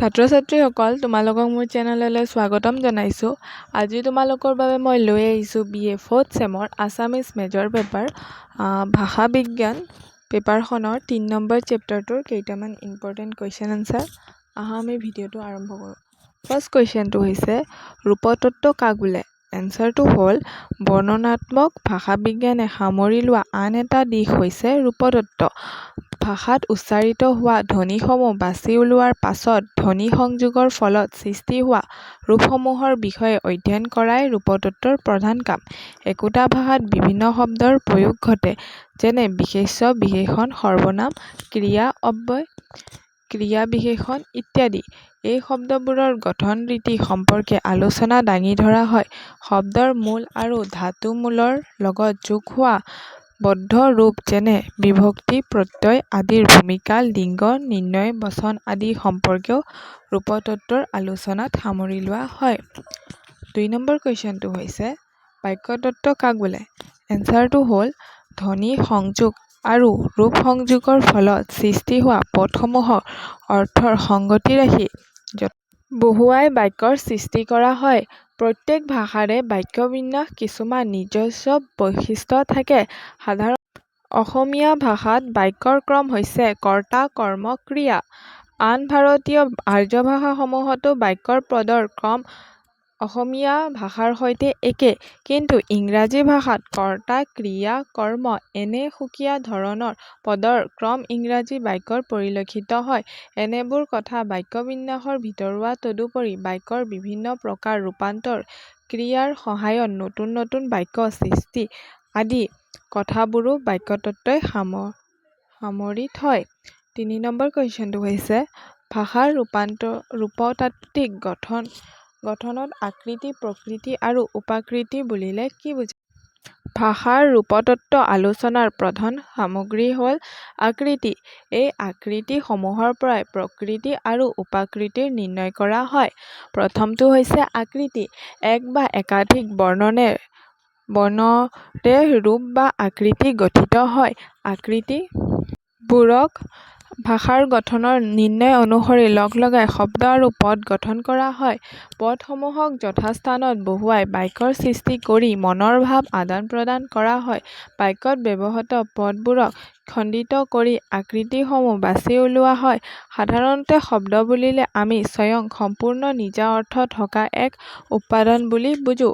ছাত্ৰ ছাত্ৰীসকল তোমালোকক মোৰ চেনেললৈ স্বাগতম জনাইছোঁ। আজি তোমালোকৰ বাবে মই লৈ আহিছোঁ বি এ ফ'ৰ্থ চেমৰ আছামিজ মেজৰ পেপাৰ ভাষা বিজ্ঞান পেপাৰখনৰ তিনি নম্বৰ চেপ্টাৰটোৰ কেইটামান ইম্পৰ্টেণ্ট কুৱেশ্যন আনচাৰ আহা আমি ভিডিঅ'টো আৰম্ভ কৰোঁ। ফাৰ্ষ্ট কুৱেশ্যনটো হৈছে ৰূপতত্ত্ব কাক বোলে এনচাৰটো হ'ল বৰ্ণনাত্মক ভাষা বিজ্ঞানে সামৰি লোৱা আন এটা দিশ হৈছে ৰূপতত্ত্ব। ভাষাত উচ্চাৰিত হোৱা ধ্বনিসমূহ বাছি উলিওৱাৰ পাছত ধ্বনি সংযোগৰ ফলত সৃষ্টি হোৱা ৰূপসমূহৰ বিষয়ে অধ্যয়ন কৰাই ৰূপতত্ত্বৰ প্ৰধান কাম। একোটা ভাষাত বিভিন্ন শব্দৰ প্ৰয়োগ ঘটে যেনে বিশেষ্য বিশেষণ সৰ্বনাম ক্ৰিয়া অব্যয় ক্ৰিয়া বিশেষণ ইত্যাদি। এই শব্দবোৰৰ গঠন ৰীতি সম্পৰ্কে আলোচনা দাঙি ধৰা হয়। শব্দৰ মূল আৰু ধাতুমূলৰ লগত যোগ হোৱা বন্ধ ৰূপ যেনে বিভক্তি প্ৰত্যয় আদিৰ ভূমিকা লিংগ নিৰ্ণয় বচন আদি সম্পৰ্কেও ৰূপতত্ত্বৰ আলোচনাত সামৰি লোৱা হয়। দুই নম্বৰ কুৱেশ্যনটো হৈছে বাক্যতত্ত্ব কাক বোলে? এনচাৰটো হ'ল ধ্বনি সংযোগ আৰু ৰূপ সংযোগৰ ফলত সৃষ্টি হোৱা পদসমূহৰ অৰ্থৰ সংগতি ৰাখি বহুৱাই বাক্যৰ সৃষ্টি কৰা হয় প্ৰত্যেক ভাষাৰে বাক্য বিন্যাস কিছুমান নিজস্ব বৈশিষ্ট্য থাকে। সাধাৰণতে অসমীয়া ভাষাত বাক্যৰ ক্ৰম হৈছে কৰ্তা কৰ্ম ক্ৰিয়া। আন ভাৰতীয় আৰ্য ভাষাসমূহতো বাক্যৰ পদৰ ক্ৰম অসমীয়া ভাষাৰ সৈতে একে কিন্তু ইংৰাজী ভাষাত কৰ্তা ক্ৰিয়া কৰ্ম এনে সুকীয়া ধৰণৰ পদৰ ক্ৰম ইংৰাজী বাক্যত পৰিলক্ষিত হয়। এনেবোৰ কথা বাক্য বিন্যাসৰ ভিতৰুৱা তদুপৰি বাক্যৰ বিভিন্ন প্ৰকাৰ ৰূপান্তৰ ক্ৰিয়াৰ সহায়ত নতুন নতুন বাক্য সৃষ্টি আদি কথাবোৰো বাক্যতত্ত্বই সামৰি থয় তিনি নম্বৰ কুৱেশ্যনটো হৈছে ভাষাৰ ৰূপতাত্ত্বিক গঠনত আকৃতি প্ৰকৃতি আৰু উপাকৃতি বুলিলে কি বুজা ভাষাৰ ৰূপতত্ত্ব আলোচনাৰ প্ৰধান সামগ্ৰী হ'ল আকৃতি। এই আকৃতি সমূহৰ পৰাই প্ৰকৃতি আৰু উপাকৃতি নিৰ্ণয় কৰা হয়। প্ৰথমটো হৈছে আকৃতি। এক বা একাধিক বৰ্ণৰে ৰূপ বা আকৃতি গঠিত হয়। আকৃতিবোৰক ভাষাৰ গঠনৰ নিয়ম অনুসৰি লগলগাই শব্দ আৰু পদ গঠন কৰা হয়। পদসমূহক যথাস্থানত বহুৱাই বাক্যৰ সৃষ্টি কৰি মনৰ ভাৱ আদান প্ৰদান কৰা হয়। বাক্যত ব্যৱহৃত পদবোৰক খণ্ডিত কৰি আকৃতিসমূহ বাছি উলিওৱা হয়। সাধাৰণতে শব্দ বুলিলে আমি স্বয়ং সম্পূৰ্ণ নিজা অৰ্থ থকা এক উপাদান বুলি বুজো।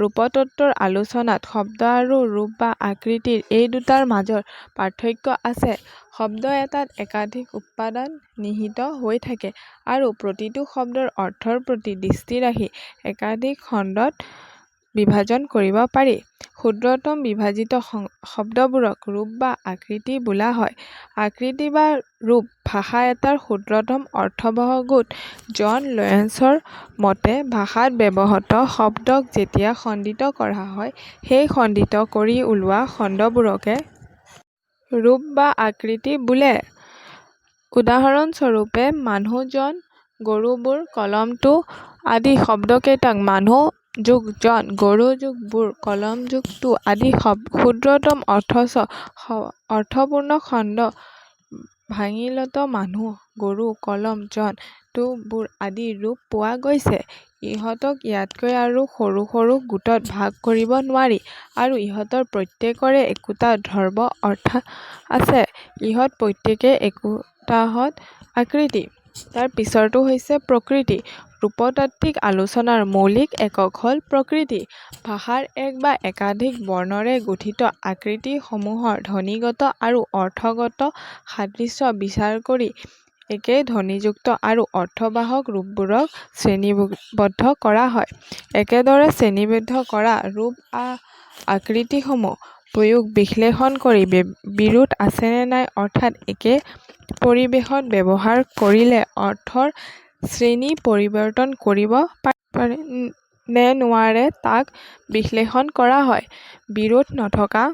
ৰূপতত্ত্বৰ আলোচনাত শব্দ আৰু ৰূপ বা আকৃতিৰ এই দুটাৰ মাজত পাৰ্থক্য আছে। শব্দ এটাত একাধিক উপাদান নিহিত হৈ থাকে আৰু প্ৰতিটো শব্দৰ অৰ্থৰ প্ৰতি দৃষ্টি ৰাখি একাধিক খণ্ডত বিভাজন কৰিব পাৰি। ক্ষুদ্ৰতম বিভাজিত শব্দবোৰক ৰূপ বা আকৃতি বোলা হয়। আকৃতি বা ৰূপ ভাষা এটাৰ ক্ষুদ্ৰতম অৰ্থবহ গোট। জন লেৱঞ্চৰ মতে ভাষাত ব্যৱহৃত শব্দক যেতিয়া খণ্ডিত কৰা হয় সেই খণ্ডিত কৰি উলিওৱা খণ্ডবোৰকে ৰূপ বা আকৃতি বোলে। উদাহৰণস্বৰূপে মানুহ জন গৰু বোৰ কলমটো আদি শব্দকেইটাক মানুহ যোগ জন গৰু যোগ বোৰ কলম যোগ টো আদি ক্ষুদ্ৰতম অথচ অৰ্থপূৰ্ণ খণ্ড ভাঙিলত মানুহ গৰু কলম বোৰ আদি ৰূপ পোৱা গৈছে। ইহঁতক ইয়াতকৈ আৰু সৰু সৰু গোটত ভাগ কৰিব নোৱাৰি আৰু ইহঁতৰ প্ৰত্যেকৰে একোটা ধ্ৰুৱ অৰ্থ আছে। ইহঁত প্ৰত্যেকেই একোটাহঁত আকৃতি। তাৰ পিছৰটো হৈছে প্ৰকৃতি। ৰূপতাত্ত্বিক আলোচনাৰ মৌলিক একক হ'ল প্ৰকৃতি। ভাষাৰ এক বা একাধিক বৰ্ণৰে গঠিত আকৃতিসমূহৰ ধ্বনিগত আৰু অৰ্থগত সাদৃশ্য বিচাৰ কৰি একে ধ্বনিযুক্ত আৰু অৰ্থবাহক ৰূপবোৰক শ্ৰেণীবদ্ধ কৰা হয়। একেদৰে শ্ৰেণীবদ্ধ কৰা ৰূপ আকৃতিসমূহৰ প্ৰয়োগ বিশ্লেষণ কৰি বিৰোধ আছেনে নাই অৰ্থাৎ একে পৰিৱেশত ব্যৱহাৰ কৰিলে অৰ্থৰ শ্ৰেণী পৰিৱৰ্তন কৰিব পাৰি নে নোৱাৰে তাক বিশ্লেষণ কৰা হয়। বিৰোধ নথকা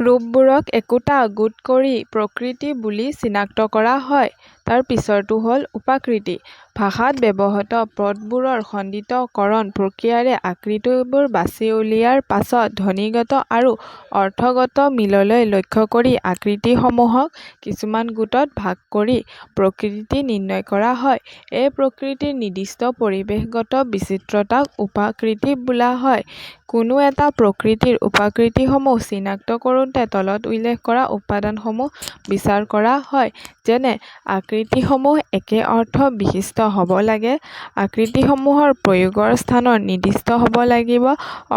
ৰূপবোৰক একোটা গোট কৰি প্ৰকৃতি বুলি চিনাক্ত কৰা হয়। তাৰ পিছৰটো হ'ল উপাকৃতি। ভাষাত ব্যৱহৃত পদবোৰৰ খণ্ডিতকৰণ প্ৰক্ৰিয়াৰে আকৃতিবোৰ বাছি উলিয়াৰ পাছত ধ্বনিগত আৰু অৰ্থগত মিললৈ লক্ষ্য কৰি আকৃতিসমূহক কিছুমান গোটত ভাগ কৰি প্ৰকৃতি নিৰ্ণয় কৰা হয়। এই প্ৰকৃতিৰ নিৰ্দিষ্ট পৰিৱেশগত বিচিত্ৰতাক উপাকৃতি বোলা হয়। কোনো এটা প্ৰকৃতিৰ উপাকৃতিসমূহ চিনাক্ত কৰোঁতে তলত উল্লেখ কৰা উপাদানসমূহ বিচাৰ কৰা হয় যেনে আকৃতিসমূহ একে অৰ্থ বিশিষ্ট হ'ব লাগে। আকৃতিসমূহৰ প্ৰয়োগৰ স্থান নিৰ্দিষ্ট হ'ব লাগিব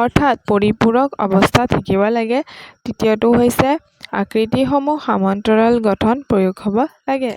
অৰ্থাৎ পৰিপূৰক অৱস্থা থাকিব লাগে। তৃতীয়টো হৈছে আকৃতিসমূহ সমান্তৰাল গঠন প্ৰয়োগ হ'ব লাগে।